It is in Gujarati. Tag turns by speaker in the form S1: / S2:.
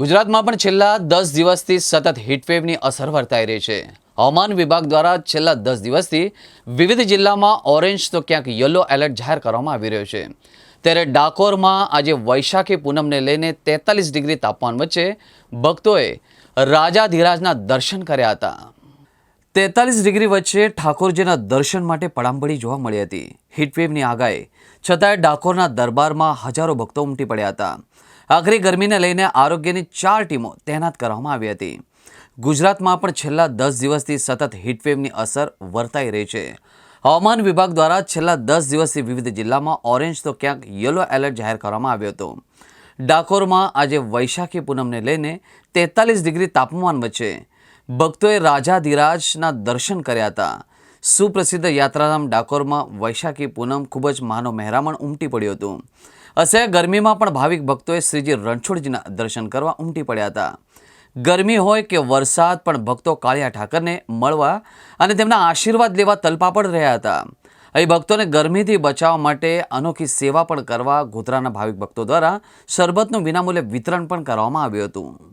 S1: ગુજરાતમાં પણ છેલ્લા દસ દિવસથી સતત હીટવેવની અસર વર્તાઈ રહી છે. હવામાન વિભાગ દ્વારા છેલ્લા દસ દિવસથી વિવિધ જિલ્લામાં ઓરેન્જ તો ક્યાંક યલો એલર્ટ જાહેર કરવામાં આવી રહ્યો છે. ત્યારે ડાકોરમાં આજે વૈશાખી પૂનમને લઈને તેતાલીસ ડિગ્રી તાપમાન વચ્ચે ભક્તોએ રાજાધિરાજના દર્શન કર્યા હતા. તેતાલીસ ડિગ્રી વચ્ચે ઠાકોરજીના દર્શન માટે પડામપડી જોવા મળી હતી. હીટવેવની આગાહી, છતાંય ડાકોરના દરબારમાં હજારો ભક્તો ઉમટી પડ્યા હતા. આખરી ગરમીને લઈને આરોગ્યની ચાર ટીમો તૈનાત કરવામાં આવી હતી. ગુજરાતમાં પણ છેલ્લા દસ દિવસથી સતત હીટવેવની અસર વર્તાઈ રહી છે. હવામાન વિભાગ દ્વારા છેલ્લા દસ દિવસથી વિવિધ જિલ્લામાં ઓરેન્જ તો ક્યાંક યલો એલર્ટ જાહેર કરવામાં આવ્યો હતો. ડાકોરમાં આજે વૈશાખી પૂનમને લઈને તેતાલીસ ડિગ્રી તાપમાન વચ્ચે ભક્તોએ રાજાધિરાજના દર્શન કર્યા હતા. સુપ્રસિદ્ધ યાત્રાધામ ડાકોરમાં વૈશાખી પૂનમ ખૂબ જ માનો મહેરામણ ઉમટી પડ્યું હતું. અસહ્ય ગરમીમાં પણ ભાવિક ભક્તોએ શ્રીજી રણછોડજીના દર્શન કરવા ઉમટી પડ્યા હતા. ગરમી હોય કે વરસાદ પણ ભક્તો કાળિયા ઠાકરને મળવા અને તેમના આશીર્વાદ લેવા તલપાપડ રહ્યા હતા. અહીં ભક્તોને ગરમીથી બચાવવા માટે અનોખી સેવા પણ કરવા ગોધરાના ભાવિક ભક્તો દ્વારા શરબતનું વિનામૂલ્યે વિતરણ પણ કરવામાં આવ્યું હતું.